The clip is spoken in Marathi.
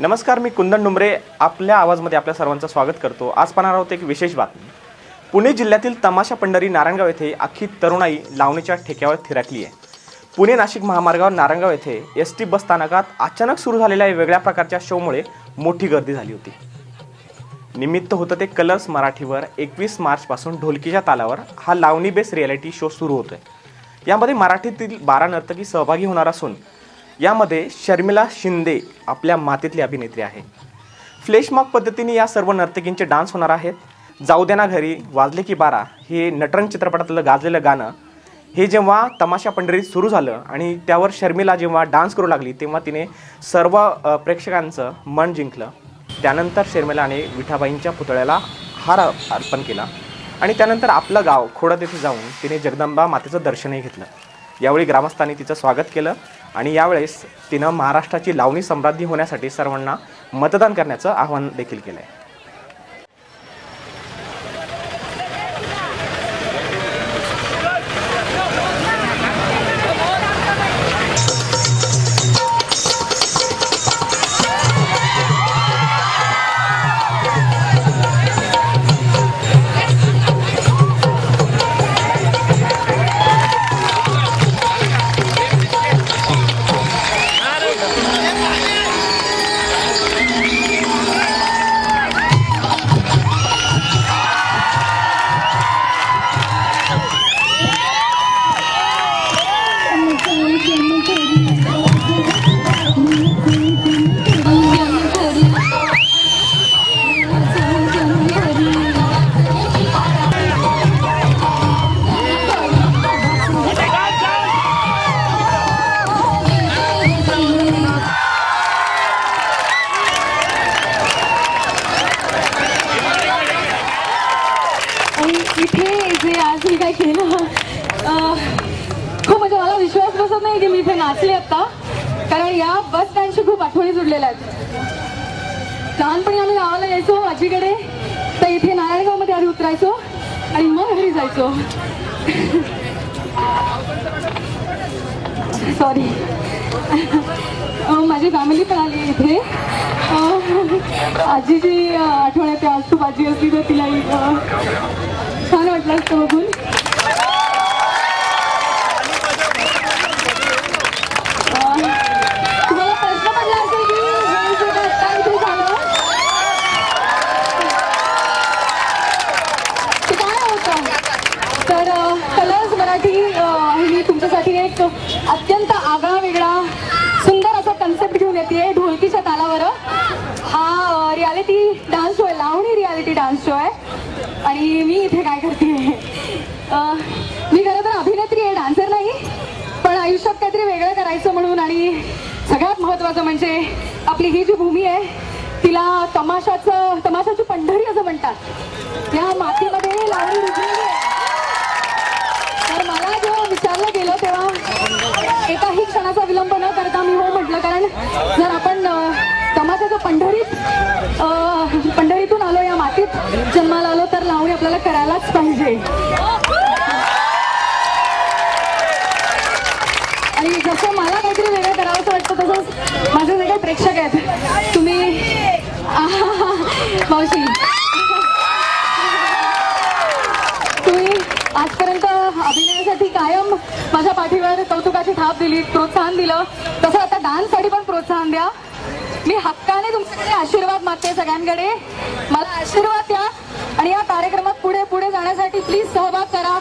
नमस्कार मी कुंदन डुमरे आपल्या आवाजमध्ये आपल्या सर्वांचं स्वागत करतो. आज पाहणार आहोत एक विशेष बातमी. पुणे जिल्ह्यातील तमाशा पंढरी नारायणगाव येथे अख्खी तरुणाई लावणीच्या ठेक्यावर थिरकली आहे. पुणे नाशिक महामार्गावर नारायणगाव येथे एस टी बस स्थानकात अचानक सुरू झालेल्या वेगळ्या प्रकारच्या शोमुळे मोठी गर्दी झाली होती. निमित्त होतं ते कलर्स मराठीवर एकवीस मार्चपासून ढोलकीच्या तालावर हा लावणी बेस रियालिटी शो सुरू होतोय. यामध्ये मराठीतील बारा नर्तकी सहभागी होणार असून यामध्ये शर्मिला शिंदे आपल्या मातीतली अभिनेत्री आहे फ्लेशमॉक पद्धतीने या सर्व नर्तकींचे डान्स होणार आहेत. जाऊ दे ना घरी वाजले की बारा. हे नटरंग चित्रपटातलं गाजलेलं गाणं. हे जेव्हा तमाशा पंढरीत सुरू झालं आणि त्यावर शर्मिला जेव्हा डान्स करू लागली तेव्हा तिने सर्व प्रेक्षकांचं मन जिंकलं. त्यानंतर शर्मिलाने विठाबाईंच्या पुतळ्याला हार अर्पण केला. आणि त्यानंतर आपलं गाव खोडत येथे जाऊन तिने जगदंबा मातेचं दर्शनही घेतलं. यावेळी ग्रामस्थांनी तिचं स्वागत केलं आणि यावेळेस तिनं महाराष्ट्राची लावणी समृद्धी होण्यासाठी सर्वांना मतदान करण्याचं आवाहन देखील केलं आहे इथे जे आज मी काय केलं खूप म्हणजे मला विश्वास बसत नाही की मी इथे नाचले आता. कारण या बस स्टँडशी खूप आठवणी जुडलेल्या आहेत. लहानपणी आम्ही गावाला यायचो आजीकडे तर इथे नारायणगावमध्ये आधी उतरायचो आणि मग घरी जायचो. सॉरी माझी फॅमिली पण आली इथे. आजी आजीची अं, आठवण येते. आज खूप आजी असली तर तिला छान वाटलं असतं बघून. तुम्हाला ते काय होतं? तर कलर्स मराठी तुमच्यासाठी एक अत्यंत आगळा वेगळा सुंदर असा कन्सेप्ट घेऊन येते ढोलकीच्या तालावर. हा रियालिटी डान्स शो आहे लावणी रियालिटी डान्स शो आहे. आणि मी इथे काय करते? मी खरं तर अभिनेत्री आहे डान्सर नाही पण आयुष्यात काहीतरी वेगळं करायचं म्हणून आणि सगळ्यात महत्त्वाचं म्हणजे आपली ही जी भूमी आहे तिला तमाशाचं तमाशाची पंढरी असं म्हणतात. या मातीमध्ये लावणी रुजलेली तर मला जेव्हा विचारलं गेलं तेव्हा एकाही क्षणाचा विलंब न करता मी हो म्हटलं कारण जर जन्माला आलो तर लावणी आपल्याला करायलाच पाहिजे. आणि जसं मला काहीतरी वेगळं करावंसं वाटतं तसंच माझे जे काही प्रेक्षक आहेत तुम्ही मावशी. तुम्ही आजपर्यंत अभिनयासाठी कायम माझ्या पाठीवर कौतुकाची थाप दिली प्रोत्साहन दिलं. तसं आता डान्ससाठी पण प्रोत्साहन द्या. मी हक्काने तुमच्याकडे आशीर्वाद मागते सगळ्यांकडे. मला आशीर्वाद द्या आणि या कार्यक्रमात पुढे पुढे जाण्यासाठी प्लीज सहभाग करा.